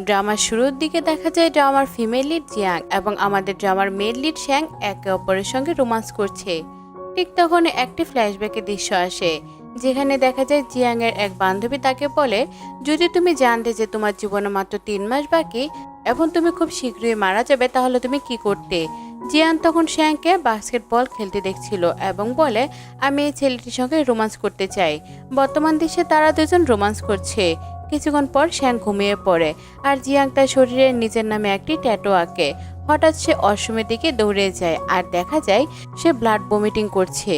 ড্রামার শুরুর দিকে দেখা যায় ড্রামার ফিমেল লিড জিয়াং এবং আমাদের ড্রামার মেল লিড শ্যাং একে অপরের সঙ্গে রোমান্স করছে। ঠিক তখন একটি ফ্ল্যাশব্যাকের দৃশ্য আসে, যেখানে দেখা যায় জিয়াং এর এক বান্ধবী তাকে বলে, যদি তুমি জানতে যে তোমার জীবনে মাত্র তিন মাস বাকি, এবং তুমি খুব শীঘ্রই মারা যাবে, তাহলে তুমি কি করতে? জিয়ান তখন শ্যাংকে বাস্কেটবল খেলতে দেখছিল এবং বলে, আমি এই ছেলেটির সঙ্গে রোমান্স করতে চাই। বর্তমান দেশে তারা দুজন রোমান্স করছে। কিছুক্ষণ পর শ্যাং ঘুমিয়ে পড়ে আর জিয়াং তার শরীরের নিজের নামে একটি ট্যাটো আঁকে। হঠাৎ সে অশ্রমের দিকে দৌড়ে যায় আর দেখা যায় সে ব্লাড ভমিটিং করছে।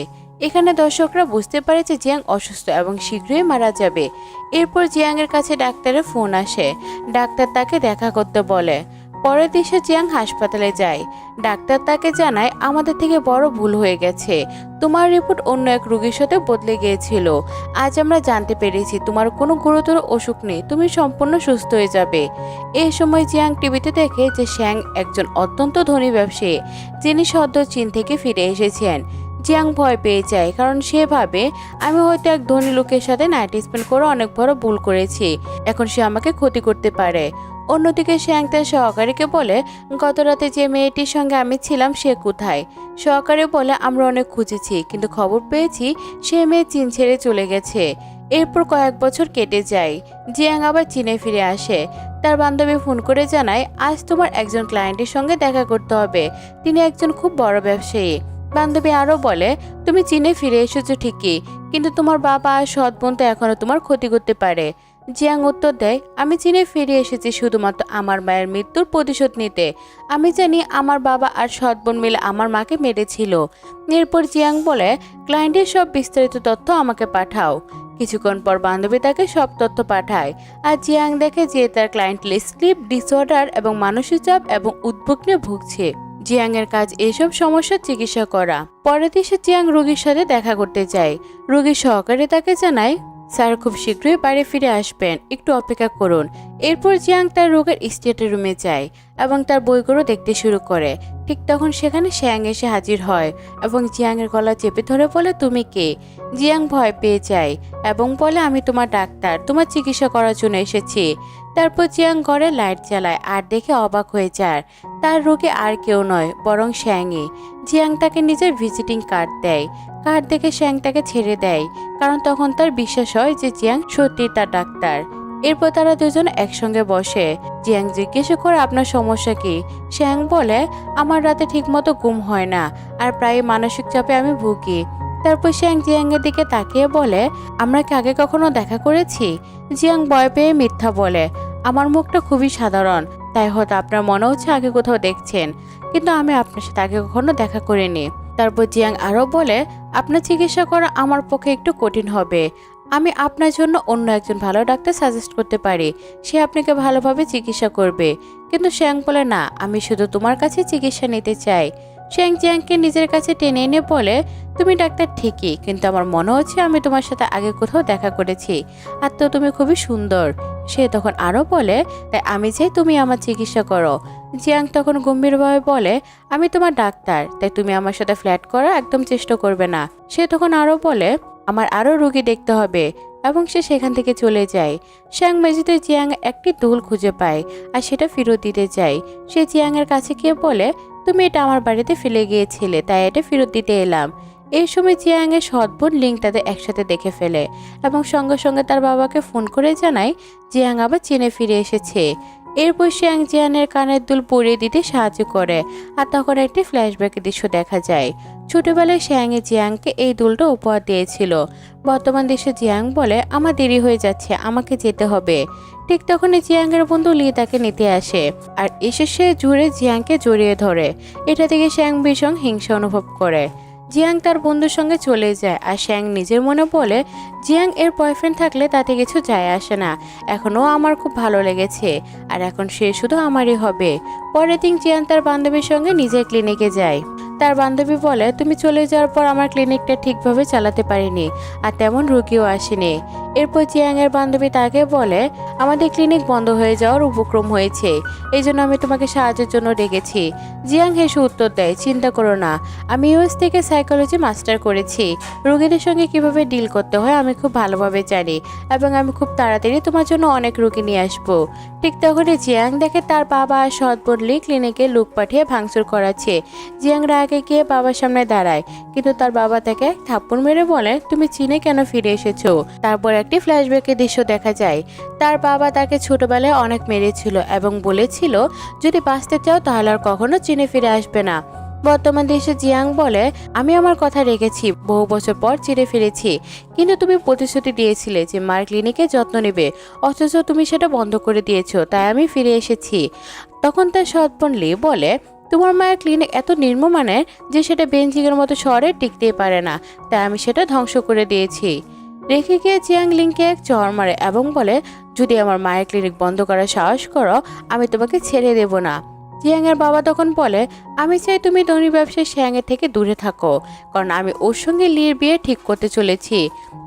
এখানে দর্শকরা বুঝতে পারে যে জিয়াং অসুস্থ এবং শীঘ্রই মারা যাবে। এরপর জিয়াংয়ের কাছে ডাক্তারের ফোন আসে। ডাক্তার তাকে দেখা করতে বলে পরের দিশে চিয়াং হাসপাতালে যায়। ডাক্তার তাকে জানায়, আমাদের থেকে বড় ভুল হয়ে গেছে। তোমার রিপোর্ট অন্য এক রোগীর সাথে বদলে গিয়েছিল। আজ আমরা জানতে পেরেছি, তোমার কোনো গুরুতর অসুখ নেই। তুমি সম্পূর্ণ সুস্থ হয়ে যাবে। এই সময় জিয়াং টিভিতে দেখে যে শ্যাং একজন অত্যন্ত ধনী ব্যবসায়ী, যিনি সদ্য চীন থেকে ফিরে এসেছেন। জিয়াং ভয় পেয়ে যায়, কারণ সে ভাবে, আমি হয়তো এক ধনী লোকের সাথে নাইট স্পেন্ড করে অনেক বড় ভুল করেছি। এখন সে আমাকে ক্ষতি করতে পারে। অন্যদিকে শ্যাং তার সহকারীকে বলে, গত রাতে যে মেয়েটির সঙ্গে আমি ছিলাম, সে কোথায়? সহকারী বলে, আমরা অনেক খুঁজেছি, কিন্তু খবর পেয়েছি, সে মেয়ে চীন ছেড়ে চলে গেছে। এরপর কয়েক বছর কেটে যায়। জিয়াং আবার চীনে ফিরে আসে। তার বান্ধবী ফোন করে জানায়, আজ তোমার একজন ক্লায়েন্টের সঙ্গে দেখা করতে হবে। তিনি একজন খুব বড় ব্যবসায়ী। বান্ধবী আরও বলে, তুমি চীনে ফিরে এসেছ ঠিকই, কিন্তু তোমার বাবা আর সৎ বোন তো এখনও তোমার ক্ষতি করতে পারে। জিয়াং উত্তর দেয়, আমি চীনে ফিরে এসেছি শুধুমাত্র আমার মায়ের মৃত্যুর প্রতিশোধ নিতে। আমি জানি আমার বাবা আর সৎ বোন মিলে আমার মাকে মেরেছিল। এরপর জিয়াং বলে, ক্লায়েন্টের সব বিস্তারিত তথ্য আমাকে পাঠাও। কিছুক্ষণ পর বান্ধবী তাকে সব তথ্য পাঠায়, আর জিয়াং দেখে যে তার ক্লায়েন্ট স্লিপ, ডিসঅর্ডার এবং মানসিক চাপ এবং উদ্বেগ নিয়ে ভুগছে। জিয়াং এর কাজ এসব সমস্যার চিকিৎসা করা। পরে দেশে জিয়াং রোগীর সাথে দেখা করতে যায়। রোগীর সহকারী তাকে জানায়, স্যার, খুব শীঘ্রই বাড়ি ফিরে আসবেন, একটু অপেক্ষা করুন। এরপর জিয়াং তার রোগের স্টেটের রুমে যায় এবং তার বইগুলো দেখতে শুরু করে। ঠিক তখন সেখানে শ্যাং এসে হাজির হয় এবং জিয়াংয়ের গলা চেপে ধরে বলে, তুমি কে? জিয়াং ভয় পেয়ে যায় এবং বলে, আমি তোমার ডাক্তার, তোমার চিকিৎসা করার জন্য এসেছি। তারপর জিয়াং ঘরে লাইট জ্বালায় আর দেখে অবাক হয়ে যায়। তার রোগে আর কেউ নয়, বরং শ্যাংই। জিয়াং তাকে নিজের ভিজিটিং কার্ড দেয়। কার্ড দেখে শ্যাং তাকে ছেড়ে দেয়, কারণ তখন তার বিশ্বাস হয় যে জিয়াং সত্যি তার ডাক্তার। এরপর তারা দুজন একসঙ্গে বসে। জিয়াং জিজ্ঞেস করে, আপনার সমস্যা কি? শ্যাং বলে, আমার রাতে ঠিকমতো ঘুম হয় না, আর প্রায় মানসিক চাপে আমি ভুগি। তারপর শ্যাং জিয়াংয়ের দিকে তাকিয়ে বলে, আমরা কি আগে কখনো দেখা করেছি? জিয়াং ভয় পেয়ে মিথ্যা বলে, আমার মুখটা খুবই সাধারণ, তাই হয়তো আপনার মনে হচ্ছে আগে কোথাও দেখছেন, কিন্তু আমি আপনার সাথে আগে কখনো দেখা করিনি। তারপর জিয়াং আরও বলে, আপনার চিকিৎসা করা আমার পক্ষে একটু কঠিন হবে। আমি আপনার জন্য অন্য একজন ভালো ডাক্তার সাজেস্ট করতে পারি, সে আপনাকে ভালোভাবে চিকিৎসা করবে। কিন্তু শ্যাং বলে, না, আমি শুধু তোমার কাছে চিকিৎসা নিতে চাই। শ্যাং জিয়াংকে নিজের কাছে টেনে এনে বলে, তুমি ডাক্তার ঠিকই, কিন্তু আমার মনে হচ্ছে আমি তোমার সাথে আগে কোথাও দেখা করেছি। আর তো তুমি খুবই সুন্দর। সে তখন আরও বলে, তাই আমি চাই তুমি আমার চিকিৎসা করো। জিয়াং তখন গম্ভীরভাবে বলে, আমি তোমার ডাক্তার, তাই তুমি আমার সাথে ফ্ল্যাট করা একদম চেষ্টা করবে না। সে তখন আরও বলে, আমার আরও রুগী দেখতে হবে। এবং সে সেখান থেকে চলে যায়। শ্যাং মেঝেতে জিয়াং একটি দুল খুঁজে পায়, আর সেটা ফেরত দিতে চায়। সে জিয়াংয়ের কাছে গিয়ে বলে তুমি এটা আমার বাড়িতে ফেলে গিয়েছিলে, তাই এটা ফেরত দিতে এলাম। এই সময় জিয়াংয়ের সৎবোন লিঙ্ক তাদের একসাথে দেখে ফেলে এবং সঙ্গে সঙ্গে তার বাবাকে ফোন করে জানায়, জিয়াং আবার চীনে ফিরে এসেছে। এরপর শিয়াং জিয়ানের কানের দুল পরিয়ে দিতে সাহায্য করে আর তখন একটি ফ্ল্যাশব্যাকের দৃশ্য দেখা যায়। ছোটবেলায় শিয়াংয়ে জিয়াংকে এই দুলটা উপহার দিয়েছিল। বর্তমান দেশে জিয়াং বলে, আমার দেরি হয়ে যাচ্ছে, আমাকে যেতে হবে। ঠিক তখনই জিয়াংয়ের বন্ধু লি তাকে নিতে আসে আর এসে সে জুড়ে জিয়াংকে জড়িয়ে ধরে। এটা থেকে শ্যাং ভীষণ হিংসা অনুভব করে। জিয়াং তার বন্ধুর সঙ্গে চলে যায় আর শ্যাং নিজের মনে বলে, জিয়াং এর বয়ফ্রেন্ড থাকলে তাতে কিছু যায় আসে না। এখনও আমার খুব ভালো লেগেছে। আর এখন সে শুধু আমারই হবে। পরের দিন জিয়াং তার বান্ধবীর সঙ্গে নিজের ক্লিনিকে যায়। তার বান্ধবী বলে, তুমি চলে যাওয়ার পর আমার ক্লিনিকটা ঠিকভাবে চালাতে পারিনি আর তেমন রুগীও আসেনি। এরপর জিয়াং এর বান্ধবী তাকে বলে, আমাদের ক্লিনিক বন্ধ হয়ে যাওয়ার উপক্রম হয়েছে এই জন্য আমি তোমাকে সাহায্যের জন্য ডেকেছি। জিয়াং হেসে উত্তর দেয়, চিন্তা করো না, আমি ইউএস থেকে সাইকোলজি মাস্টার করেছি। রোগীদের সঙ্গে কীভাবে ডিল করতে হয় আমি খুব ভালোভাবে জানি এবং আমি খুব তাড়াতাড়ি তোমার জন্য অনেক রোগী নিয়ে আসব। ঠিক তখনই জিয়াং দেখে তার বাবা আর সৎ বদলি ক্লিনিকে লোক পাঠিয়ে ভাঙচুর করাচ্ছে। জিয়াং রাগে গিয়ে বাবার সামনে দাঁড়ায়। কিন্তু তার বাবা তাকে এক থাপ্পড় মেরে বলে, তুমি চীনে কেন ফিরে এসেছ? তারপর একটি ফ্ল্যাশব্যাকের দৃশ্য দেখা যায়। তার বাবা তাকে ছোটবেলায় অনেক মেরেছিল এবং বলেছিল, যদি বাঁচতে চাও তাহলে আর কখনো চীনে ফিরে আসবে না। বর্তমান দেশে জিয়াং বলে, আমি আমার কথা রেখেছি, বহু বছর পর চিরে ফিরেছি। কিন্তু তুমি প্রতিশ্রুতি দিয়েছিলে যে মার ক্লিনিকে যত্ন নেবে, অথচ তুমি সেটা বন্ধ করে দিয়েছ, তাই আমি ফিরে এসেছি। তখন তার সৎপন লি বলে তোমার মায়ের ক্লিনিক এত নির্মমানের যে সেটা বেঞ্জিংয়ের মতো শহরে টিকতেই পারে না। তাই আমি সেটা ধ্বংস করে দিয়েছি। রেখে গিয়ে চিয়াং লিংকে এক চর মারে এবং বলে, যদি আমার মায়ের ক্লিনিক বন্ধ করার সাহস করো, আমি তোমাকে ছেড়ে দেব না। জিয়াংয়ের বাবা তখন বলে, আমি চাই তুমি ধনী ব্যবসায়ী শ্যাংয়ের থেকে দূরে থাকো, কারণ আমি ওর সঙ্গে লির বিয়ে ঠিক করতে চলেছি।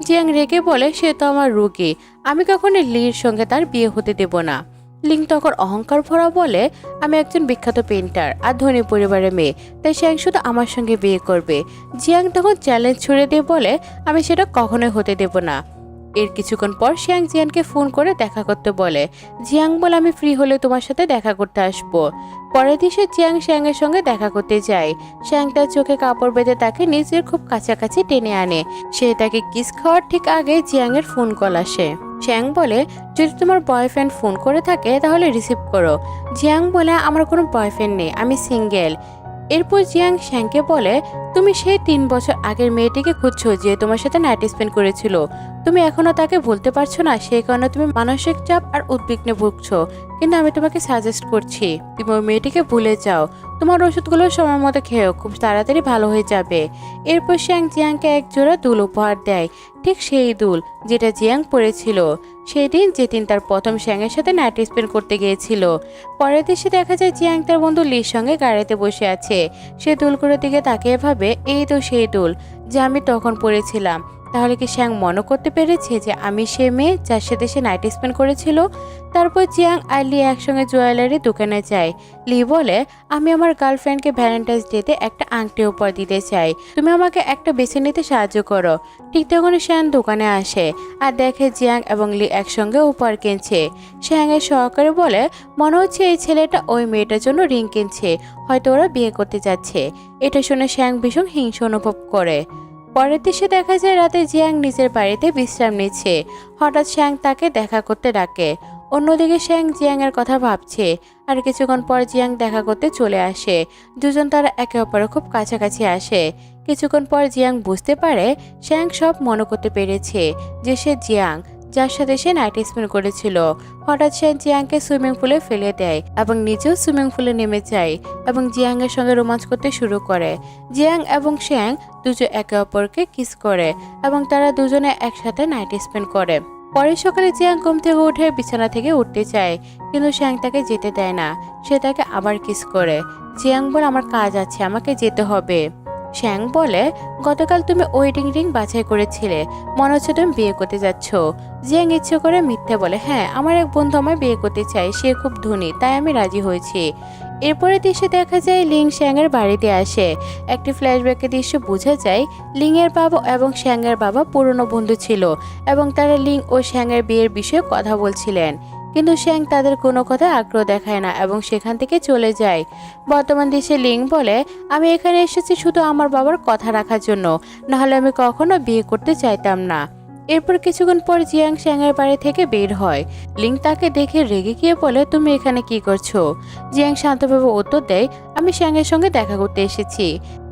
জিয়াং রেগে বলে, সে তো আমার রুগী। আমি কখনো লির সঙ্গে তার বিয়ে হতে দেব না। লিং তখন অহংকার ভরা বলে আমি একজন বিখ্যাত পেন্টার আর ধনী পরিবারের মেয়ে, তাই শ্যাং শুধু আমার সঙ্গে বিয়ে করবে। জিয়াং তখন চ্যালেঞ্জ ছুড়ে দিয়ে বলে, আমি সেটা কখনোই হতে দেব না। এর কিছুক্ষণ পর শিয়াং জিয়ানকে ফোন করে দেখা করতে বলে, জিয়াং বলে আমি ফ্রি হলে তোমার সাথে দেখা করতে আসব। পরের দিন সে জিয়াং শ্যাংয়ের সঙ্গে দেখা করতে যায়। শ্যাং তার চোখে কাপড় বেঁধে তাকে নিজের খুব কাছাকাছি টেনে আনে। সে তাকে কিস খাওয়ার ঠিক আগে জিয়াংয়ের ফোন কল আসে। শ্যাং বলে, যদি তোমার বয়ফ্রেন্ড ফোন করে থাকে, তাহলে রিসিভ করো। জিয়াং বলে, আমার কোনো বয়ফ্রেন্ড নেই, আমি সিঙ্গেল এরপর জিয়াং শ্যাংকে বলে, তুমি সেই তিন বছর আগের মেয়েটিকে খুঁজছো, যে তোমার সাথে নাইট স্পেন্ড করেছিল। তুমি এখনও তাকে বলতে পারছ না, সেই কারণে তুমি মানসিক চাপ আর উদ্বিগ্নে ভুগছো। কিন্তু আমি তোমাকে সাজেস্ট করছি, তুমি ওই মেয়েটিকে ভুলে যাও। তোমার ওষুধগুলো সময় মতো খেয়েও খুব তাড়াতাড়ি ভালো হয়ে যাবে। এরপর শ্যাং জিয়াংকে এক জোড়া দুল উপহার দেয়। ঠিক সেই দুল যেটা জিয়াং পরেছিল। সেই দিন যেদিন তার প্রথম শ্যাংয়ের সাথে নাইট স্পেন্ড করতে গিয়েছিল। পরের দেশে দেখা যায় জিয়াং তার বন্ধু লির সঙ্গে গাড়িতে বসে আছে। সে দুলগুলোর দিকে তাকিয়ে ভাবে, এই তো সেই দুল যা আমি তখন পরেছিলাম। তাহলে কি শ্যাং মনে করতে পেরেছে যে আমি সে মেয়ে যার সাথে সে নাইট স্পেন্ড করেছিল? তারপর জিয়াং আর লি একসঙ্গে জুয়েলারি দোকানে যায়। লি বলে, আমি আমার গার্লফ্রেন্ডকে ভ্যালেন্টাইন্স ডেতে একটা আংটি উপহার দিতে চাই। তুমি আমাকে একটা বেছে নিতে সাহায্য করো। ঠিক তখনই শ্যাং দোকানে আসে আর দেখে জিয়াং এবং লি একসঙ্গে উপহার কিনছে। শ্যাংয়ের সহকারে বলে, মনে হচ্ছে এই ছেলেটা ওই মেয়েটার জন্য রিং কিনছে। হয়তো ওরা বিয়ে করতে যাচ্ছে। এটা শুনে শ্যাং ভীষণ হিংস অনুভব করে। পরের দেশে দেখা যায় রাতে জিয়াং নিজের বাড়িতে বিশ্রাম নিচ্ছে। হঠাৎ শ্যাং তাকে দেখা করতে ডাকে। অন্যদিকে শ্যাং জিয়াং এর কথা ভাবছে আর কিছুক্ষণ পর জিয়াং দেখা করতে চলে আসে। দুজন তারা একে অপরের খুব কাছাকাছি আসে। কিছুক্ষণ পর জিয়াং বুঝতে পারে শ্যাং সব মনে করতে পেরেছে যে সে জিয়াং। যার সাথে সে নাইট স্পেন্ড করেছিল। হঠাৎ সে জিয়াংকে সুইমিং পুলে ফেলে দেয় এবং নিজেও সুইমিং পুলে নেমে যায় এবং জিয়াংয়ের সঙ্গে রোমাঞ্চ করতে শুরু করে। জিয়াং এবং শ্যাং দুজন একে অপরকে কিস করে এবং তারা দুজনে একসাথে নাইট স্পেন্ড করে। পরের সকালে জিয়াং ঘুম থেকে উঠে বিছানা থেকে উঠতে চায়, কিন্তু শ্যাং তাকে যেতে দেয় না। সে তাকে আবার কিস করে। জিয়াং বলে, আমার কাজ আছে, আমাকে যেতে হবে। শ্যাং বলে, গতকাল তুমি ওয়েডিং রিং বাছাই করেছিলে। মনে হচ্ছে তুমি বিয়ে করতে যাচ্ছ। জিয়াং ইচ্ছে করে মিথ্যে বলে হ্যাঁ আমার এক বন্ধু আমায় বিয়ে করতে চায়, সে খুব ধনী, তাই আমি রাজি হয়েছি। এরপরে দৃশ্যে দেখা যায় লিং শ্যাংয়ের বাড়িতে আসে। একটি ফ্ল্যাশব্যাকের দৃশ্য বোঝা যায় লিংয়ের বাবা এবং শ্যাংয়ের বাবা পুরনো বন্ধু ছিল এবং তারা লিং ও শ্যাংয়ের বিয়ের বিষয়ে কথা বলছিলেন। কিন্তু শ্যাং তাদের কোনো কথা আগ্রহ দেখায় না এবং সেখান থেকে চলে যায়। বর্তমান দেশে লিং বলে, আমি এখানে এসেছি শুধু আমার বাবার কথা রাখার জন্য, নাহলে আমি কখনো বিয়ে করতে চাইতাম না। এরপর কিছুক্ষণ পর জিয়াং শ্যাংয়ের বাড়ি থেকে বের হয়। লিং তাকে দেখে রেগে গিয়ে বলে, তুমি এখানে কি করছ? জিয়াং শান্তভাবে উত্তর দেয়, আমি শ্যাংয়ের সঙ্গে দেখা করতে এসেছি।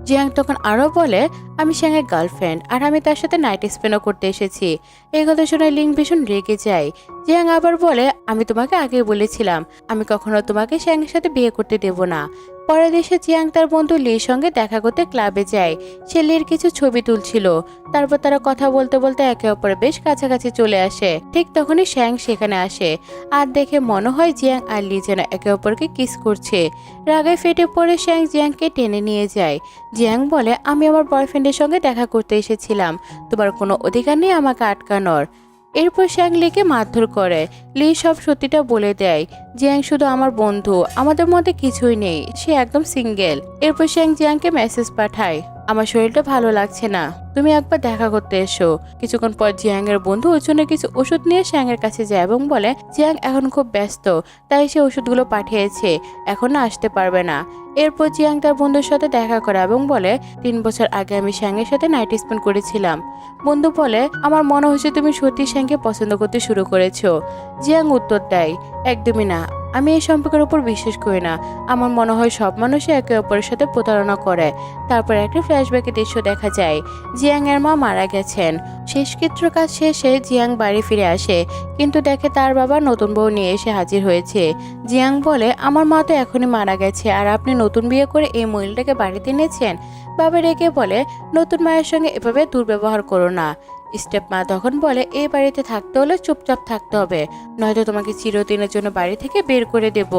জিয়াং তখন আরও বলে, আমি শ্যাংয়ের গার্লফ্রেন্ড আর আমি তার সাথে নাইট স্পেনও করতে এসেছি। এই কথা শুনে লিং ভীষণ রেগে যায়। জিয়াং আবার বলে, আমি তোমাকে আগে বলেছিলাম, আমি কখনো তোমাকে শ্যাংয়ের সাথে বিয়ে করতে দেব না। পরের দেশে জিয়াং তার বন্ধু লির সঙ্গে দেখা করতে ক্লাবে যায়। সে লির কিছু ছবি তুলছিল। তারপর তারা কথা বলতে বলতে একে অপরের বেশ কাছাকাছি চলে আসে। ঠিক তখনই শ্যাং সেখানে আসে। আর দেখে মনে হয় জিয়াং আর লি যেন একে অপরকে কিস করছে। রাগে ফেটে পড়ে শ্যাং জিয়াংকে টেনে নিয়ে যায়। জিয়াং বলে, আমি আমার বয়ফ্রেন্ডের সঙ্গে দেখা করতে এসেছিলাম। তোমার কোনো অধিকার নেই আমাকে আটকানোর। এরপর শ্যাং লিকে মারধর করে। লি সব সত্যিটা বলে দেয়। জিয়াং শুধু আমার বন্ধু, আমাদের মধ্যে কিছুই নেই, সে একদম সিঙ্গেল। এরপর শ্যাং জিয়াংকে মেসেজ পাঠায়, আমার শরীরটা ভালো লাগছে না, তুমি একবার দেখা করতে এসো। কিছুক্ষণ পর জিয়াং এর বন্ধু ওর জন্য কিছু ওষুধ নিয়ে শ্যাং এর কাছে যায় এবং বলে, জিয়াং এখন খুব ব্যস্ত, তাই সে ওষুধগুলো পাঠিয়েছে, এখনও আসতে পারবে না। এরপর জিয়াং তার বন্ধুর সাথে দেখা করে এবং বলে, তিন বছর আগে আমি শ্যাংয়ের সাথে নাইট স্পেন্ড করেছিলাম। বন্ধু বলে, আমার মনে হচ্ছে তুমি সত্যি শ্যাংকে পছন্দ করতে শুরু করেছ। জিয়াং উত্তর দেয়, একদমই না আমি এই সম্পর্কের উপর বিশ্বাস করি না। আমার মনে হয় সব মানুষই একে অপরের সাথে প্রতারণা করে। তারপর একটা ফ্ল্যাশব্যাকের দৃশ্য দেখা যায়। জিয়াং এর মা মারা গেছেন। শেষকৃত্র কাজ শেষে জিয়াং বাড়ি ফিরে আসে। কিন্তু দেখে তার বাবা নতুন বউ নিয়ে এসে হাজির হয়েছে। জিয়াং বলে, আমার মা তো এখনই মারা গেছে। আর আপনি নতুন বিয়ে করে এই মহিলাটাকে বাড়িতে এনেছেন? বাবা রেগে বলে, নতুন মায়ের সঙ্গে এভাবে দুর্ব্যবহার করো না। স্টেপ মা তখন বলে, এ বাড়িতে থাকতে হলে চুপচাপ থাকতে হবে, নয়তো তোমাকে চিরদিনের জন্য বাড়ি থেকে বের করে দেব।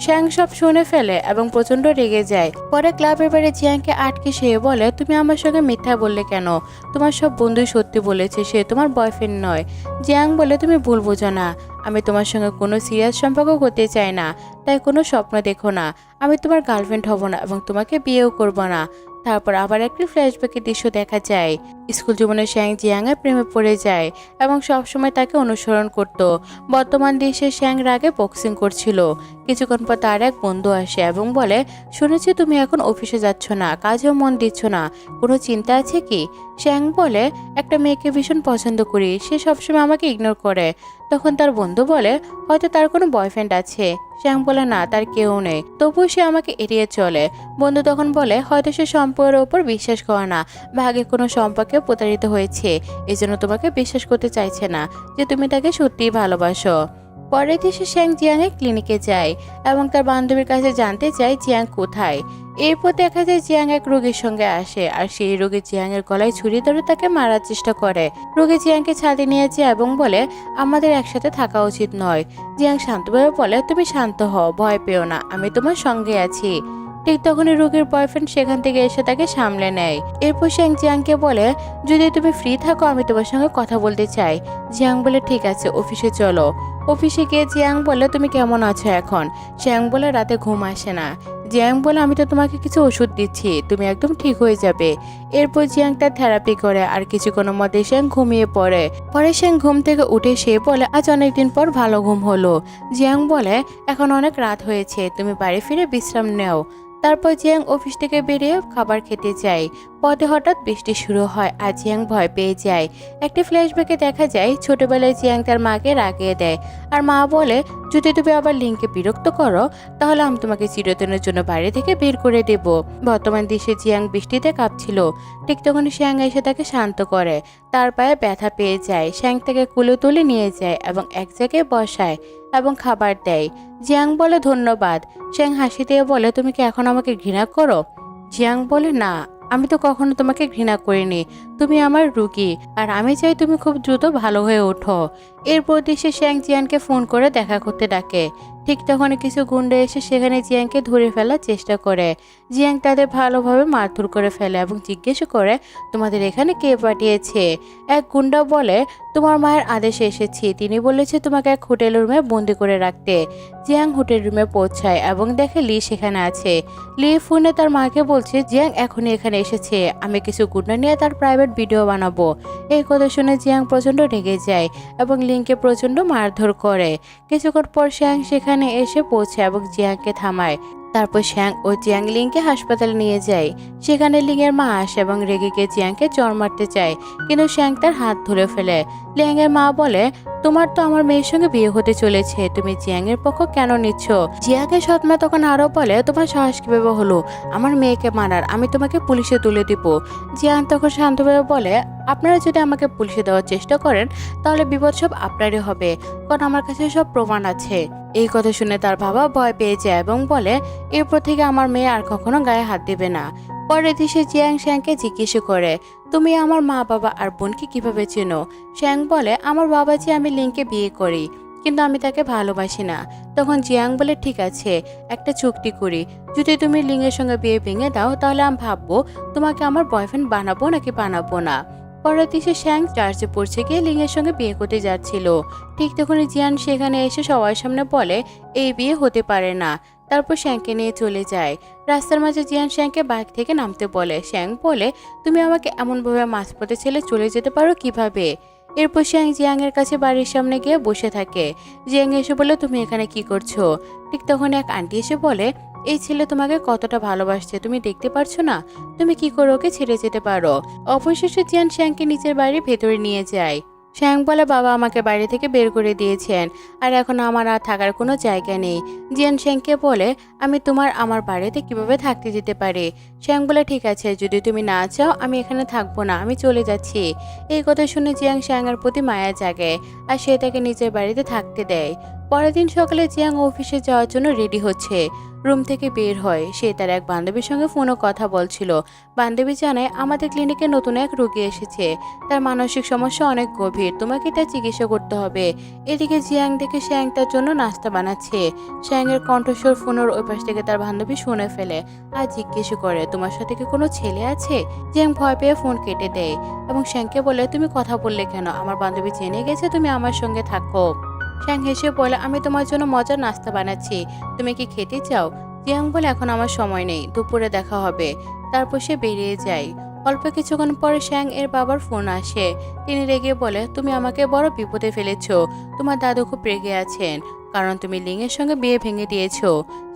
শ্যাং সব শুনে ফেলে এবং প্রচণ্ড রেগে যায়। পরে ক্লাবের বাড়ি জিয়াংকে আটকে সে বলে, তুমি আমার সঙ্গে মিথ্যা বললে কেন? তোমার সব বন্ধুই সত্যি বলেছে, সে তোমার বয়ফ্রেন্ড নয়। জিয়াং বলে, তুমি ভুল বোঝো না। আমি তোমার সঙ্গে কোনো সিরিয়াস সম্পর্ক করতে চাই না, তাই কোনো স্বপ্ন দেখো না। আমি তোমার গার্লফ্রেন্ড হব না এবং তোমাকে বিয়েও করব না। তারপর আবার একটি ফ্ল্যাশব্যাকের দৃশ্য দেখা যায়। স্কুল জীবনে শ্যাং জিয়াংয়ের প্রেমে পড়ে যায় এবং সবসময় তাকে অনুসরণ করত। বর্তমান দেশে শ্যাং রাগে বক্সিং করছিল। কিছুক্ষণ পর তার এক বন্ধু আসে এবং বলে, শুনেছি তুমি এখন অফিসে যাচ্ছ না, কাজেও মন দিচ্ছ না। কোনো চিন্তা আছে কি? শ্যাং বলে, একটা মেয়েকে ভীষণ পছন্দ করি, সে সবসময় আমাকে ইগনোর করে। তখন তার বন্ধু বলে, হয়তো তার কোনো বয়ফ্রেন্ড আছে। শ্যাং বলে, না, তার কেউ নেই। তবুও সে আমাকে এড়িয়ে চলে। বন্ধু তখন বলে, হয়তো সে সম্পর্কের ওপর বিশ্বাস করে না। ভাগে কোনো সম্পর্কে প্রতারিত হয়েছে। এজন্য তোমাকে বিশ্বাস করতে চাইছে না যে তুমি তাকে সত্যিই ভালোবাসো। পরের দেশে শ্যাং জিয়াংয়ের ক্লিনিকে যায় এবং তার বান্ধবীর কাছে জানতে চায় জিয়াং কোথায়। এরপর দেখা যায় জিয়াং এক রোগীর সঙ্গে আসে আর সেই রোগী জিয়াংয়ের গলায় ছুরি ধরে তাকে মারার চেষ্টা করে। রোগী জিয়াংকে ছাদে নিয়েছে এবং বলে, আমাদের একসাথে থাকা উচিত নয়। জিয়াং শান্তভাবে বলে, তুমি শান্ত হও, ভয় পেও না, আমি তোমার সঙ্গে আছি। ঠিক তখনই রোগীর বয়ফ্রেন্ড সেখান থেকে এসে তাকে সামলে নেয়। এরপর শ্যাং জিয়াংকে বলে, যদি তুমি ফ্রি থাকো, আমি তোমার সঙ্গে কথা বলতে চাই। জিয়াং বলে, ঠিক আছে অফিসে চলো। অফিসে গিয়ে জিয়াং বলে, তুমি কেমন আছো এখন? শ্যাং বলে, রাতে ঘুম আসে না। জিয়াং বলে, আমি তো তোমাকে কিছু ওষুধ দিচ্ছি, তুমি একদম ঠিক হয়ে যাবে। এরপর জিয়াং তার থেরাপি করে, আর কিছুক্ষণের মধ্যে শ্যাং ঘুমিয়ে পড়ে। পরে শ্যাং ঘুম থেকে উঠে সে বলে, আজ অনেকদিন পর ভালো ঘুম হলো। জিয়াং বলে, এখন অনেক রাত হয়েছে, তুমি বাড়ি ফিরে বিশ্রাম নেও। তারপর জিয়াং অফিস থেকে বেরিয়ে খাবার খেতে যায়। পথে হঠাৎ বৃষ্টি শুরু হয় আর জিয়াং ভয় পেয়ে যায়। একটি ফ্ল্যাশব্যাকে দেখা যায়, ছোটবেলায় জিয়াং তার মাকে রাগিয়ে দেয় আর মা বলে, যদি তুমি আবার লিঙ্কে বিরক্ত করো, তাহলে আমি তোমাকে চিরদিনের জন্য বাইরে থেকে বের করে দেব। বর্তমান দেশে জিয়াং বৃষ্টিতে কাঁপছিল। ঠিক তখন শ্যাং এসে তাকে শান্ত করে। তার পায়ে ব্যথা পেয়ে যায়। শ্যাং তাকে কুলো তুলে নিয়ে যায় এবং এক জায়গায় বসায়। এবং খাবার দেয়। জিয়াং বলে, ধন্যবাদ। শ্যাং হাসি দিয়ে বলে, তুমি কি এখন আমাকে ঘৃণা করো? জিয়াং বলে, না, আমি তো কখনো তোমাকে ঘৃণা করিনি। তুমি আমার রুগী, আর আমি চাই তুমি খুব দ্রুত ভালো হয়ে ওঠো। এরপর দেশে শ্যাং জিয়ানকে ফোন করে দেখা করতে ডাকে। ঠিক তখন কিছু গুন্ডা এসে সেখানে জিয়াংকে ধরে ফেলার চেষ্টা করে। জিয়াং তাদের ভালোভাবে মারধর করে ফেলে এবং জিজ্ঞেস করে, তোমাদের এখানে কে পাঠিয়েছে? এক গুন্ডা বলে, তোমার মায়ের আদেশে এসেছি। তিনি বলেছে তোমাকে এক হোটেল রুমে বন্দি করে রাখতে। জিয়াং হোটেল রুমে পৌঁছায় এবং দেখে লি সেখানে আছে। লি ফোনে তার মাকে বলছে, জিয়াং এখনই এখানে এসেছে। আমি কিছু গুন্ডা নিয়ে তার প্রাইভেট ভিডিও বানাবো। এই কথা শুনে জিয়াং প্রচণ্ড রেগে যায় এবং লিংকে প্রচণ্ড মারধর করে। কিছুক্ষণ পর শ্যাং সেখানে এসে পৌঁছে এবং জিয়াংকে থামায়। তারপর শ্যাং ও চিয়াং লিংকে হাসপাতালে নিয়ে যায়। সেখানে লিংয়ের মা আসে এবং রেগে গিয়ে জিয়াংকে চর মারতে চায়, কিন্তু শ্যাং তার হাত ধরে ফেলে। লিয়াংয়ের মা বলে তোমার তো আমার মেয়ের সঙ্গে বিয়ে হতে চলেছে, তুমি জিয়াংয়ের পক্ষ কেন নিচ্ছ? জিয়াকে সৎমা তখন আরও বলে, তোমার সাহস কীভাবে হলো? আমার মেয়েকে মারার, আমি তোমাকে পুলিশে তুলে দিব। জিয়াং তখন শান্তভাবে বলে, আপনারা যদি আমাকে পুলিশে দেওয়ার চেষ্টা করেন, তাহলে বিপদ সব আপনারই হবে, কারণ আমার কাছে সব প্রমাণ আছে। এই কথা শুনে তার বাবা ভয় পেয়ে যায় এবং বলে, এরপর থেকে আমার মেয়ে আর কখনো গায়ে হাত দেবে না। পরে দেশে জিয়াং শ্যাংকে জিজ্ঞেস করে, তুমি আমার মা বাবা আর বোনকে কীভাবে চেনো? শ্যাং বলে, আমার বাবা যে আমি লিংকে বিয়ে করি, কিন্তু আমি তাকে ভালোবাসি না। তখন জিয়াং বলে, ঠিক আছে, একটা চুক্তি করি। যদি তুমি লিঙ্গের সঙ্গে বিয়ে ভেঙে দাও, তাহলে আমি ভাববো, তোমাকে আমার বয়ফ্রেন্ড বানাবো নাকি বানাবো না? পরের দিশে শ্যাং চার্চে পড়ছে গিয়ে লিংয়ের সঙ্গে বিয়ে করতে যাচ্ছিল। ঠিক তখনই জিয়ান সেখানে এসে সবার সামনে বলে, এই বিয়ে হতে পারে না। তারপর শ্যাংকে নিয়ে চলে যায়। রাস্তার মাঝে জিয়ান শ্যাংকে বাইক থেকে নামতে বলে। শ্যাং বলে, তুমি আমাকে এমনভাবে মাঝপথে ছেলে চলে যেতে পারো কীভাবে? এরপর শ্যাং জিয়াংয়ের কাছে বাড়ির সামনে গিয়ে বসে থাকে। জিয়াং এসে বলে, তুমি এখানে কি করছ? ঠিক তখন এক আন্টি এসে বলে, এই ছেলে তোমাকে কতটা ভালোবাসছে, তুমি দেখতে পারছ না? তুমি কি করে ওকে ছেড়ে যেতে পারো? অবশেষে জিয়ান শ্যাংকে নিচের বাড়ির ভেতরে নিয়ে যায়। শ্যাং বলে বাবা আমাকে বাড়ি থেকে বের করে দিয়েছেন, আর এখন আমার আর থাকার কোনো জায়গা নেই। জিয়ান শ্যাংকে বলে, আমি তোমার আমার বাড়িতে কীভাবে থাকতে যেতে পারি? শ্যাং বলে, ঠিক আছে, যদি তুমি না চাও, আমি এখানে থাকব না, আমি চলে যাচ্ছি। এই কথা শুনে জিয়াং শ্যাংয়ের প্রতি মায়া জাগে, আর সে তাকে নিজের বাড়িতে থাকতে দেয়। পরের দিন সকালে জিয়াং অফিসে যাওয়ার জন্য রেডি হচ্ছে। রুম থেকে বের হয়। সে তার এক বান্ধবীর সঙ্গে ফোনে কথা বলছিল। বান্ধবী জানায়, আমাদের ক্লিনিকে নতুন এক রোগী এসেছে। তার মানসিক সমস্যা অনেক গভীর। তোমাকে তার চিকিৎসা করতে হবে। এদিকে জিয়াং দেখে শ্যাং তার জন্য নাস্তা বানাচ্ছে। শ্যাংয়ের কণ্ঠস্বর ফোনের ওই পাশ থেকে তার বান্ধবী শুনে ফেলে। আর জিজ্ঞেস করে, তোমার সাথে কি কোনো ছেলে আছে? জিয়াং ভয় পেয়ে ফোন কেটে দেয় এবং শ্যাংকে বলে, তুমি কথা বললে কেন? আমার বান্ধবী জেনে গেছে, তুমি আমার সঙ্গে থাকো। শ্যাং হেসে বলে, আমি তোমার জন্য মজার নাস্তা বানাচ্ছি। তুমি কি খেতে চাও? জিয়াং বলে, এখন আমার সময় নেই, দুপুরে দেখা হবে। তারপর সে বেরিয়ে যায়। অল্প কিছুক্ষণ পরে শ্যাং এর বাবার ফোন আসে। তিনি রেগে বলে, তুমি আমাকে বড় বিপদে ফেলেছো। তোমার দাদু খুব রেগে আছেন, কারণ তুমি লিংয়ের সঙ্গে বিয়ে ভেঙে দিয়েছ।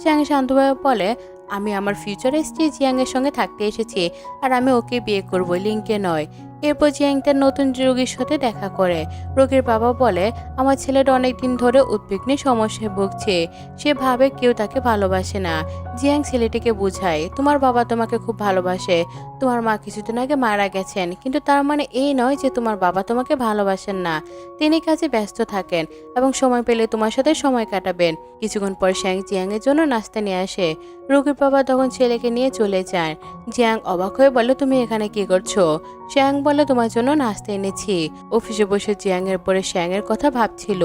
শ্যাং শান্তভাবে বলে, আমি আমার ফিউচার স্ত্রী জিয়াংয়ের সঙ্গে থাকতে এসেছি, আর আমি ওকে বিয়ে করব, লিংকে নয়। এরপর জিয়াং তার নতুন রোগীর সাথে দেখা করে। রোগীর বাবা বলে, আমার ছেলেটা অনেক দিন ধরে উদ্বিগ্নের সমস্যায় ভুগছে। সে ভাবে কেউ তাকে ভালোবাসে না। জিয়াং ছেলেটিকে বুঝায়, তোমার বাবা তোমাকে খুব ভালোবাসে। তোমার মা কিছুদিন আগে মারা গেছেন, কিন্তু তার মানে এই নয় যে তোমার বাবা তোমাকে ভালোবাসেন না। তিনি কাজে ব্যস্ত থাকেন এবং সময় পেলে তোমার সাথে সময় কাটাবেন। কিছুক্ষণ পর শ্যাং জিয়াং এর জন্য নাস্তা নিয়ে আসে। রোগীর বাবা তখন ছেলেকে নিয়ে চলে যান জিয়াং অবাক হয়ে বলে, তুমি এখানে কি করছ? শ্যাং বলে তোমার জন্য নাস্তা এনেছি। অফিসে বসে জিয়াং এর পরে শ্যাং এর কথা ভাবছিল।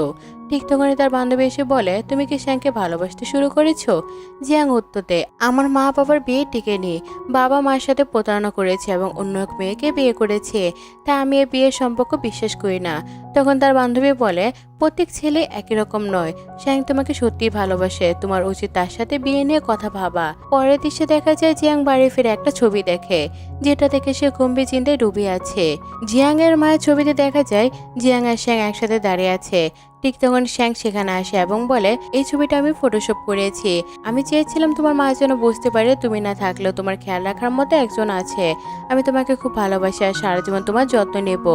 ঠিক তখনই তার বান্ধবী এসে বলে, তুমি কি শ্যাংকে ভালোবাসতে শুরু করেছ? জিয়াং উত্তর দেয় আমার মা বাবার বিয়ে টিকেনি। বাবা মার সাথে প্রতারণা করেছে এবং অন্য এক মেয়েকে বিয়ে করেছে। তা আমি এ বিয়ের সম্পর্ক বিশ্বাস করি না। তখন তার বান্ধবী বলে, প্রত্যেক ছেলে একই রকম নয়। শ্যাং তোমাকে সত্যিই ভালোবাসে। তোমার উচিত তার সাথে বিয়ে নিয়ে কথা ভাবা। পরের দৃশ্যে দেখা যায় জিয়াং বাড়ি ফিরে একটা ছবি দেখে, যেটা দেখে সে গম্ভীর চিন্তায় ডুবে আছে। জিয়াং এর মায়ের ছবিতে দেখা যায়, জিয়াং আর শ্যাং একসাথে দাঁড়িয়ে আছে। ঠিক তখন শ্যাং সেখানে আসে এবং বলে, এই ছবিটা আমি ফটোশপ করেছি। আমি চেয়েছিলাম তোমার মা যেন বুঝতে পারে তুমি না থাকলেও তোমার খেয়াল রাখার মতো একজন আছে। আমি তোমাকে খুব ভালোবাসি আর সারা জীবন তোমার যত্ন নেব।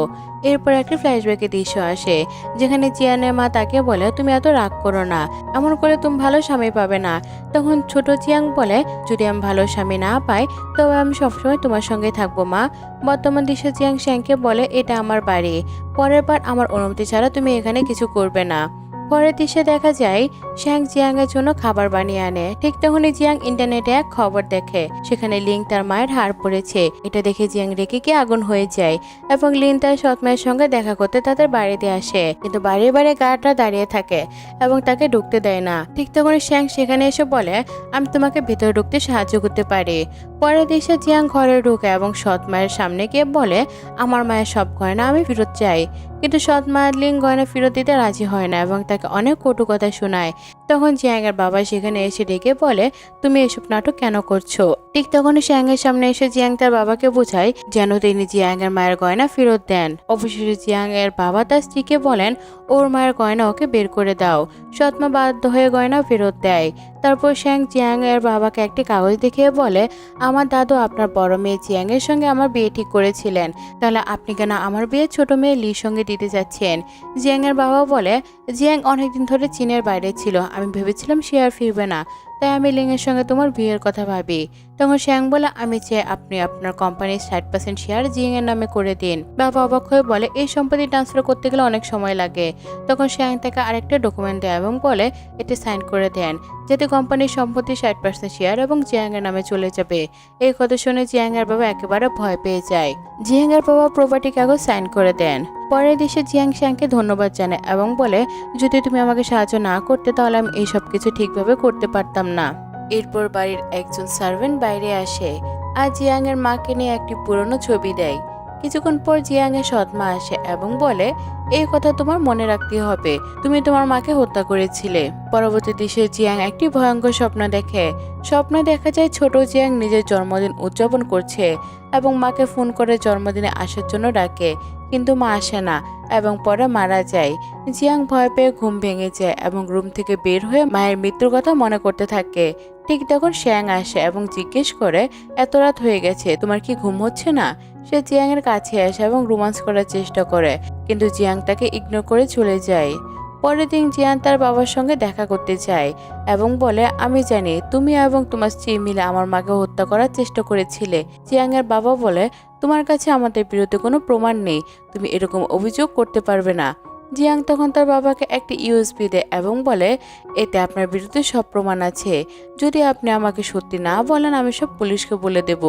এরপর একটা ফ্ল্যাশব্যাকের দৃশ্য আসে, যেখানে জিয়ানের মা তাকে বলে, তুমি এত রাগ করো না। এমন করে তুমি ভালো স্বামী পাবে না। তখন ছোট চিয়াং বলে, যদি আমি ভালো স্বামী না পাই, তবে আমি সবসময় তোমার সঙ্গে থাকব মা। বর্তমান দৃশ্য চিয়াং শ্যাংকে বলে, এটা আমার বাড়ি। পরের বার আমার অনুমতি ছাড়া তুমি এখানে কিছু করবে না। পরের দৃশ্যে দেখা যায়, শ্যাং জিয়াং এর জন্য খাবার বানিয়ে আনে। ঠিক তখনই জিয়াং ইন্টারনেটে এক খবর দেখে, সেখানে লিং তার মায়ের হার পড়েছে। এটা দেখে জিয়াং রেখে গিয়ে আগুন হয়ে যায় এবং লিন তার সৎ মায়ের সঙ্গে দেখা করতে তাদের বাড়িতে আসে। কিন্তু বাড়ি বাড়ি গাড়টা দাঁড়িয়ে থাকে এবং তাকে ঢুকতে দেয় না। ঠিক তখনই শ্যাং সেখানে এসে বলে, আমি তোমাকে ভেতরে ঢুকতে সাহায্য করতে পারি। পরের দেশে জিয়াং ঘরে ঢুকে এবং সৎ মায়ের সামনে গিয়ে বলে, আমার মায়ের সব গয়না আমি ফেরত চাই। কিন্তু সৎ লিঙ্গ গয়না ফেরত দিতে রাজি হয় না এবং তাকে অনেক কটু কথা শোনায়। তখন জিয়াংয়ের বাবা সেখানে এসে ডেকে বলে, তুমি এসব নাটক কেন করছ? ঠিক তখন জিয়াংয়ের সামনে এসে জিয়াং তার বাবাকে বোঝায় যেন তিনি জিয়াংয়ের মায়ের গয়না ফেরত দেন। অবশেষে জিয়াংয়ের বাবা তার স্ত্রীকে বলেন, ওর মায়ের গয়না ওকে বের করে দাও। সৎমা বাধ্য হয়ে গয়না ফেরত দেয়। তারপর শ্যাং চিয়াং এর বাবাকে একটি কাগজ দেখিয়ে বলে, আমার দাদু আপনার বড় মেয়ে চিয়াং এর সঙ্গে আমার বিয়ে ঠিক করেছিলেন। তাহলে আপনি কেন আমার বিয়ে ছোট মেয়ে লির সঙ্গে দিতে যাচ্ছেন? জিয়াং এর বাবা বলে, জিয়াং অনেকদিন ধরে চীনের বাইরে ছিল। আমি ভেবেছিলাম সে আর ফিরবে না। তাই আমি লিংয়ের সঙ্গে তোমার বিয়ের কথা ভাবি। তখন শ্যাং বলে, আমি চাই আপনি আপনার কোম্পানির ষাট পার্সেন্ট শেয়ার জিং এর নামে করে দিন। বাবা অবাক হয়ে বলে, এই সম্পত্তি ট্রান্সফার করতে গেলে অনেক সময় লাগে। তখন শ্যাং তাকে আরেকটা ডকুমেন্ট দেয় এবং বলে, এটি সাইন করে দেন, যাতে কোম্পানির সম্পত্তি ষাট পার্সেন্ট শেয়ার এবং জিয়াং এর নামে চলে যাবে। এই কথা শুনে জিয়াং এর বাবা একেবারে ভয় পেয়ে যায়। জিয়াং এর বাবা প্রপার্টি কাগজ সাইন করে দেন। পরের দেশে জিয়াং শ্যাংকে ধন্যবাদ জানায় এবং বলে, যদি তুমি আমাকে সাহায্য না করতে, তাহলে আমি এই সব কিছু ঠিকভাবে করতে পারতাম না। এরপর বাড়ির একজন সার্ভেন্ট বাইরে আসে। আর জিয়াং এর মাকে নিয়ে একটি পুরনো ছবি দেয়। কিছুক্ষণ পর জিয়াংয়ের সৎমা আসে এবং বলে, এই কথা তোমার মনে রাখতে হবে। তুমি তোমার মাকে হত্যা করেছিলে। পরবর্তী দৃশ্যে জিয়াং একটি ভয়ঙ্কর স্বপ্ন দেখে। স্বপ্নে দেখা যায় ছোট জিয়াং নিজের জন্মদিন উদযাপন করছে এবং মাকে ফোন করে জন্মদিনে আসার জন্য ডাকে। কিন্তু মা আসে না এবং পরে মারা যায়। জিয়াং ভয় পেয়ে ঘুম ভেঙে যায় এবং রুম থেকে বের হয়ে মায়ের মৃত্যুর কথা মনে করতে থাকে। ঠিক তখন শ্যাং আসে এবং জিজ্ঞেস করে, এত রাত হয়ে গেছে, তোমার কি ঘুম হচ্ছে না? সে জিয়াং এর কাছে আসে এবং রোমান্স করার চেষ্টা করে, কিন্তু জিয়াং তাকে ইগনোর করে চলে যায়। পরের দিন জিয়ান তার বাবার সঙ্গে দেখা করতে চায় এবং বলে, আমি জানি তুমি এবং তোমার স্ত্রী মিলে আমার মাকে হত্যা করার চেষ্টা করেছিলে। জিয়াং এর বাবা বলে, তোমার কাছে আমাদের বিরুদ্ধে কোনো প্রমাণ নেই। তুমি এরকম অভিযোগ করতে পারবে না। জিয়াং তখন তার বাবাকে একটি ইউএসপি দেয় এবং বলে, এতে আপনার বিরুদ্ধে সব প্রমাণ আছে। যদি আপনি আমাকে সত্যি না বলেন, আমি সব পুলিশকে বলে দেব।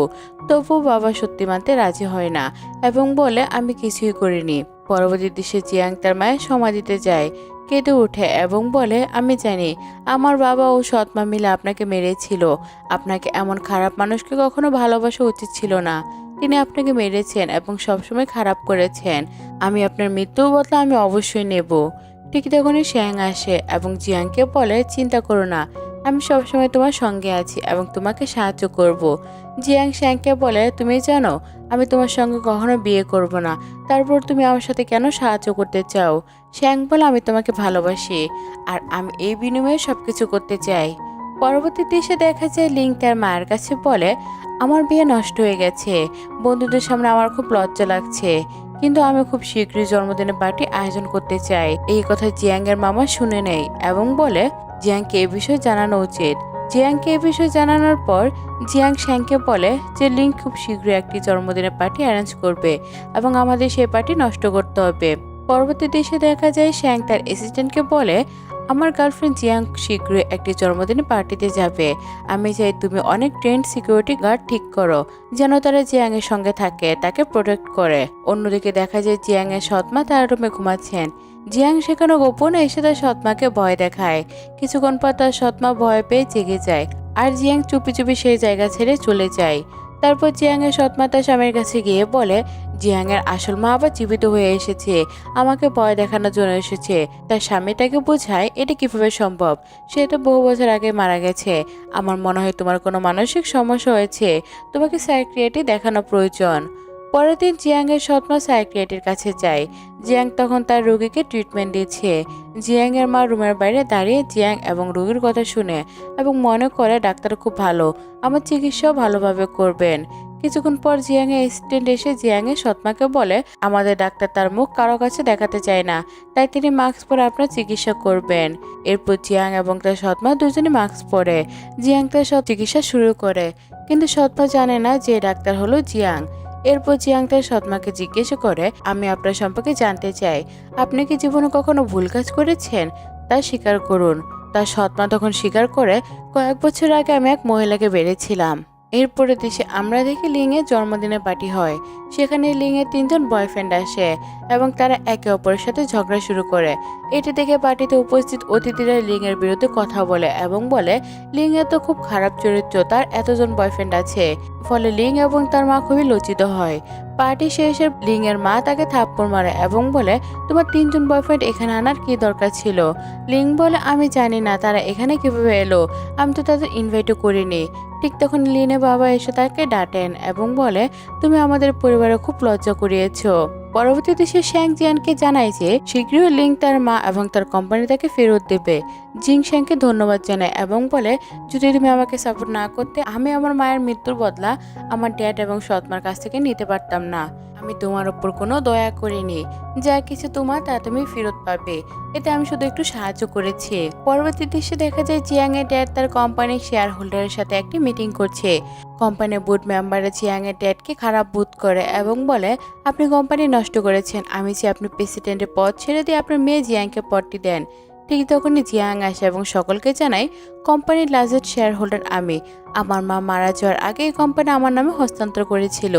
তবুও বাবা সত্যি মানতে রাজি হয় না এবং বলে, আমি কিছুই করিনি। পরবর্তী দৃশ্যে জিয়াং তার মায়ের সমাধিতে যায়। কেঁদে ওঠে এবং বলে, আমি জানি, আমার বাবা ও সৎমা মিলে আপনাকে মেরেছিল। আপনাকে এমন খারাপ মানুষকে কখনো ভালোবাসা উচিত ছিল না। তিনি আপনাকে মেরেছেন এবং সবসময় খারাপ করেছেন। আমি আপনার মৃত্যুর বদলা আমি অবশ্যই নেব। ঠিক তখনই শ্যাং আসে এবং জিয়াংকে বলে, চিন্তা করো না আমি সবসময় তোমার সঙ্গে আছি এবং তোমাকে সাহায্য করব। জিয়াং শ্যাংকে বলে, তুমি জানো, আমি তোমার সঙ্গে কখনো বিয়ে করব না। তারপর তুমি আমার সাথে কেন সাহায্য করতে চাও? শ্যাং বলে, আমি তোমাকে ভালোবাসি আর আমি এই বিনিময়ে সব কিছু করতে চাই। পরবর্তী দৃশ্যে দেখা যায় লিং তার মায়ের কাছে বলে, আমার বিয়ে নষ্ট হয়ে গেছে। বন্ধুদের সামনে আমার খুব লজ্জা লাগছে। কিন্তু আমি খুব শীঘ্রই জন্মদিনের পার্টি আয়োজন করতে চাই। এই কথা জিয়াংয়ের মামা শুনে নেয় এবং বলে জিয়াংকে এ বিষয়ে জানানো উচিত। জিয়াংকে এ বিষয়ে জানানোর পর জিয়াং শ্যাংকে বলে যে, লিং খুব শীঘ্রই একটি জন্মদিনের পার্টি অ্যারেঞ্জ করবে এবং আমাদের সেই পার্টি নষ্ট করতে হবে। পরবর্তী দেশে দেখা যায় শ্যাং তার অ্যাসিস্ট্যান্টকে বলে, আমার গার্লফ্রেন্ড জিয়াং শীঘ্রই একটি জন্মদিনের পার্টিতে যাবে। আমি চাই তুমি অনেক ট্রেন্ড সিকিউরিটি গার্ড ঠিক করো, যেন তারা জিয়াং এর সঙ্গে থাকে, তাকে প্রোটেক্ট করে। অন্যদিকে দেখা যায় জিয়াং এর সৎমা তার রুমে ঘুমাচ্ছেন। জিয়াং সেখানে গোপনে এসে তার সৎমাকে ভয় দেখায়। কিছুক্ষণ পর তার সৎমা ভয় পেয়ে জেগে যায় আর জিয়াং চুপি চুপি সেই জায়গা ছেড়ে চলে যায়। তারপর জিয়াং এর সৎমা তার স্বামীর কাছে গিয়ে বলে জিয়াং এর আসল মা আবার জীবিত হয়ে এসেছে। আমাকে ভয় দেখানোর জন্য এসেছে। তার স্বামী তাকে বোঝায় এটা কীভাবে সম্ভব। সে তো বহু বছর আগে মারা গেছে। আমার মনে হয় তোমার কোনো মানসিক সমস্যা হয়েছে। তোমাকে সাইক্রিয়েটি দেখানো প্রয়োজন। পরের দিন জিয়াং এর সৎমা সাইক্রিয়েটির কাছে যায়। জিয়াং তখন তার রোগীকে ট্রিটমেন্ট দিচ্ছে। জিয়াং এর মা রুমের বাইরে দাঁড়িয়ে জিয়াং এবং রোগীর কথা শুনে এবং মনে করে, ডাক্তার খুব ভালো। আমার চিকিৎসাও ভালোভাবে করবেন। কিছুক্ষণ পর জিয়াং এর অ্যাসিস্ট্যান্ট এসে জিয়াং এর সৎমাকে বলে, আমাদের ডাক্তার তার মুখ কারও কাছে দেখাতে চায় না। তাই তিনি মাস্ক পরে আপনার চিকিৎসা করবেন। এরপর জিয়াং এবং তার সৎমা দুজনে মাস্ক পরে। জিয়াং তার সব চিকিৎসা শুরু করে। কিন্তু সৎমা জানে না যে ডাক্তার হলো জিয়াং। এরপর জিয়াং তার সৎমাকে জিজ্ঞেস করে, আমি আপনার সম্পর্কে জানতে চাই। আপনি কি জীবনে কখনো ভুল কাজ করেছেন? তা স্বীকার করুন। তার সৎমা তখন স্বীকার করে, কয়েক বছর আগে আমি এক মহিলাকে বেড়েছিলাম। এরপরে দেশে আমরা দেখি লিংয়ের জন্মদিনের পার্টি হয়। সেখানে লিংয়ের তিনজন বয়ফ্রেন্ড আসে এবং তারা একে অপরের সাথে ঝগড়া শুরু করে। এটি দেখে পার্টিতে উপস্থিত অতিথিরা লিংয়ের বিরুদ্ধে কথা বলে এবং বলে লিঙে তো খুব খারাপ চরিত্র, তার এতজন বয়ফ্রেন্ড আছে। ফলে লিং এবং তার মা খুবই লজ্জিত হয়। পার্টি শেষে লিং এর মা তাকে থাপ্পড় মারে এবং বলে, তোমার তিনজন বয়ফ্রেন্ড এখানে আনার কি দরকার ছিল? লিং বলে, আমি জানি না, তারা এখানে কীভাবে এলো? আমি তো তাদের ইনভাইটও করিনি। ঠিক তখন লিনে বাবা এসে তাকে ডাটেন এবং বলে, তুমি আমাদের পরিবারে খুব লজ্জা করিয়েছো। পরবর্তীতে সে শ্যাং জিয়ানকে জানায় যে শীঘ্রই লিং তার মা এবং তার কোম্পানি তাকে ফেরত দেবে। জিং শ্যাংকে ধন্যবাদ জানায় এবং বলে, যদি তুমি আমাকে সাপোর্ট না করতে, আমি আমার মায়ের মৃত্যুর বদলা আমার ড্যাড এবং সৎমার কাছ থেকে নিতে পারতাম না। আমি তোমার ওপর কোনো দয়া করিনি। যা কিছু তোমার তা তুমি ফেরত পাবে। এতে আমি শুধু একটু সাহায্য করেছি। পরবর্তী দৃশ্যে দেখা যায় জিয়াং এর ড্যাড তার কোম্পানির শেয়ার হোল্ডারের সাথে একটি মিটিং করছে। কোম্পানির বোর্ড মেম্বাররা জিয়াং এর ড্যাডকে খারাপ বোধ করে এবং বলে, আপনি কোম্পানি নষ্ট করেছেন। আমি চাই আপনি প্রেসিডেন্টের পদ ছেড়ে দিয়ে আপনার মেয়ে জিয়াংকে পদটি দেন। ঠিক তখনই জিয়াং আসে এবং সকলকে জানাই কোম্পানির লার্জেস্ট শেয়ার হোল্ডার আমি। আমার মা মারা যাওয়ার আগে এই কোম্পানি আমার নামে হস্তান্তর করেছিল।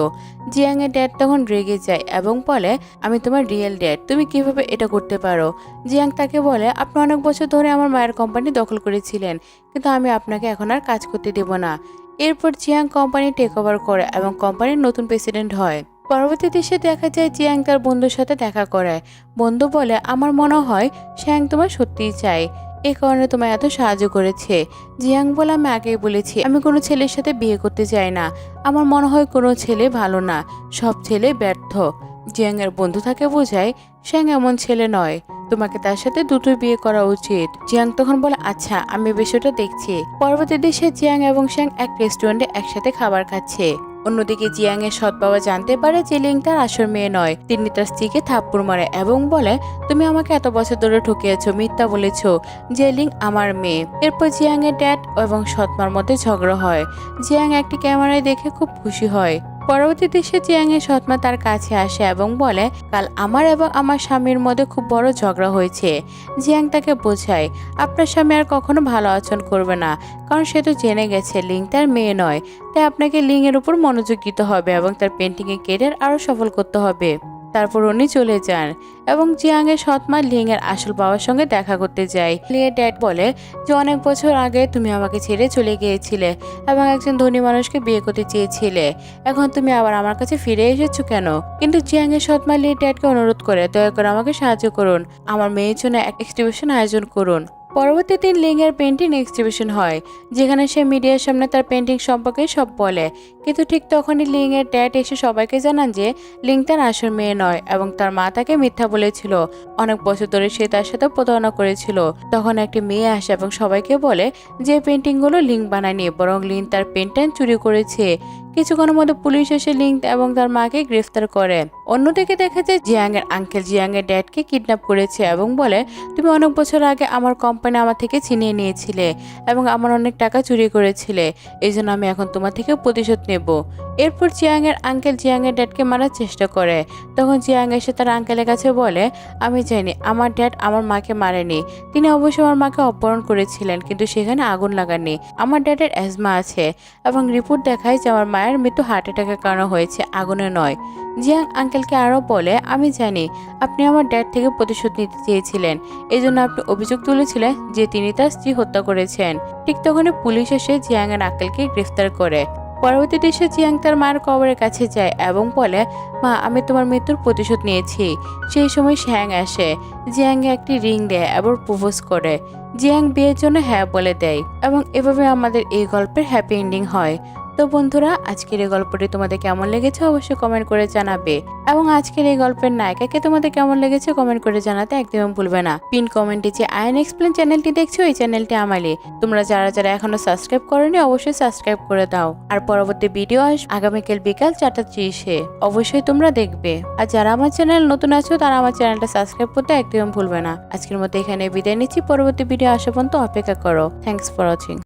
জিয়াং এর ড্যাড তখন রেগে যায় এবং বলে, আমি তোমার রিয়েল ড্যাড, তুমি কীভাবে এটা করতে পারো? জিয়াং তাকে বলে, আপনি অনেক বছর ধরে আমার মায়ের কোম্পানি দখল করেছিলেন, কিন্তু আমি আপনাকে এখন আর কাজ করতে দেব না। এরপর জিয়াং কোম্পানি টেক ওভার করে এবং কোম্পানির নতুন প্রেসিডেন্ট হয়। পরবর্তী দৃশ্যে দেখা যায় জিয়াং তার বন্ধুর সাথে দেখা করে বন্ধু বলে, আমার মনে হয় শ্যাং তোমার সত্যিই চাই এ কারণে তোমায় এত সাহায্য করেছে। জিয়াং বলে, আমি আগেই বলেছি, আমি কোনো ছেলের সাথে বিয়ে করতে চাই না। আমার মনে হয় কোনো ছেলে ভালো না, সব ছেলে ব্যর্থ। জিয়াং এর বন্ধু তাকে বোঝায়, শ্যাং এমন ছেলে নয়, তোমাকে তার সাথে দুটোই বিয়ে করা উচিত। জিয়াং তখন বলে আচ্ছা আমি বিষয়টা দেখছি। পরবর্তী দেশে জিয়াং এবং শ্যাং এক রেস্টুরেন্টে একসাথে খাবার খাচ্ছে। অন্যদিকে জিয়াং এর সৎ বাবা জানতে পারে যে লিং তার আসল মেয়ে নয়। তিনি তার স্ত্রীকে থাপ্পুর মারে এবং বলে, তুমি আমাকে এত বছর ধরে ঠকিয়েছ, মিথ্যা বলেছ যে লিং আমার মেয়ে। এরপর জিয়াং এর ড্যাড এবং সৎমার মধ্যে ঝগড়া হয়। জিয়াং একটি ক্যামেরায় দেখে খুব খুশি হয়। পরবর্তী সে চিয়াং এর সৎমা তার কাছে আসে এবং বলে, কাল আমার এবং আমার স্বামীর মধ্যে খুব বড় ঝগড়া হয়েছে। জিয়াং তাকে বোঝায়, আপনার স্বামী আর কখনো ভালো আচরণ করবে না, কারণ সে তো জেনে গেছে লিং তার মেয়ে নয়। তাই আপনাকে লিং এর উপর মনোযোগ দিতে হবে এবং তার পেন্টিংয়ে কেরিয়ার আরও সফল করতে হবে। তারপর উনি চলে যান এবং জিয়াং এর সৎমা লিং এর আসল বাবার সঙ্গে দেখা করতে যায়। লিং এর ড্যাড বলে, যে অনেক বছর আগে তুমি আমাকে ছেড়ে চলে গিয়েছিলে এবং একজন ধনী মানুষকে বিয়ে করতে চেয়েছিলে। এখন তুমি আবার আমার কাছে ফিরে এসেছ কেন? কিন্তু জিয়াং এর সৎমা লি ড্যাডকে অনুরোধ করে, দয়া করে আমাকে সাহায্য করুন। আমার মেয়ের জন্য এক এক্সিবিশন আয়োজন করুন। পরবর্তী দিন লিং এর পেন্টিং এক্সিবিশন হয়, যেখানে সে মিডিয়ার সামনে তার পেন্টিং সম্পর্কে সব বলে। কিন্তু ঠিক তখনই লিং এর ড্যাড এসে সবাইকে জানান যে লিং তার আসল মেয়ে নয় এবং তার মা তাকে মিথ্যা বলেছিল। অনেক বছর ধরে সে তার সাথে প্রতারণা করেছিল। তখন একটি মেয়ে আসে এবং সবাইকে বলে যে পেন্টিংগুলো লিং বানায়নি, বরং লিং তার পেন্টিং চুরি করেছে। কিছুক্ষণের মধ্যে পুলিশ এসে লিং এবং তার মাকে গ্রেফতার করে। অন্যদিকে দেখা যায় জিয়াং এর আঙ্কেল জিয়াং এর ড্যাডকে কিডন্যাপ করেছে এবং বলে, তুমি অনেক বছর আগে আমার কোম্পানি আমার থেকে ছিনিয়ে নিয়েছিলে এবং আমার অনেক টাকা চুরি করেছিলে। এই জন্য আমি এখন তোমার থেকে প্রতিশোধ নেব। এরপর জিয়াং এর আঙ্কেল জিয়াং এর ড্যাডকে মারার চেষ্টা করে। তখন জিয়াং এসে তার আঙ্কেলের কাছে বলে, আমি জানি আমার ড্যাড আমার মাকে মারেনি। তিনি অবশ্যই আমার মাকে অপহরণ করেছিলেন, কিন্তু সেখানে আগুন লাগাননি। আমার ড্যাডের অ্যাজমা আছে এবং রিপোর্ট দেখায় যে আমার মায়ের মৃত্যু হার্ট অ্যাটাকের কারণে হয়েছে, আগুনে নয়। জিয়াং আঙ্কেলকে আরও বলে, আমি জানি আপনি আমার ড্যাড থেকে প্রতিশোধ নিতে চেয়েছিলেন। এই জন্য আপনি অভিযোগ তুলেছিলেন যে তিনি তার স্ত্রী হত্যা করেছেন। ঠিক তখনই পুলিশ এসে জিয়াং এর আঙ্কেলকে গ্রেফতার করে। পরবর্তী দেশে জিয়াং তার মায়ের কবরের কাছে যায় এবং বলে, মা, আমি তোমার মৃত্যুর প্রতিশোধ নিয়েছি। সেই সময় শ্যাং আসে। জিয়াংয়ে একটি রিং দেয় এবং প্রপোজ করে। জিয়াং বিয়ের জন্য হ্যাঁ বলে দেয় এবং এভাবে আমাদের এই গল্পের হ্যাপি এন্ডিং হয়। তো বন্ধুরা, আজকের এই গল্পটি তোমাদের কেমন লেগেছে অবশ্যই কমেন্ট করে জানাবে। এবং আজকের এই গল্পের নায়িকাকে তোমাদের কেমন লেগেছে কমেন্ট করে জানাতে একদম ভুলবে না। পিন কমেন্টে যে আয়ন এক্সপ্লেন চ্যানেলটি দেখছ, এই চ্যানেলটি আমালে তোমরা যারা যারা এখনও সাবস্ক্রাইব করোনি, অবশ্যই সাবস্ক্রাইব করে দাও। আর পরবর্তী ভিডিও আস, আগামীকাল বিকাল চারটা ত্রিশে। অবশ্যই তোমরা দেখবে। আর যারা আমার চ্যানেল নতুন আছো, তারা আমার চ্যানেলটা সাবস্ক্রাইব করতে একদম ভুলবে না। আজকের মতো এখানে বিদায় নিচ্ছি। পরবর্তী ভিডিও আসা পর্যন্ত অপেক্ষা করো। Thanks for watching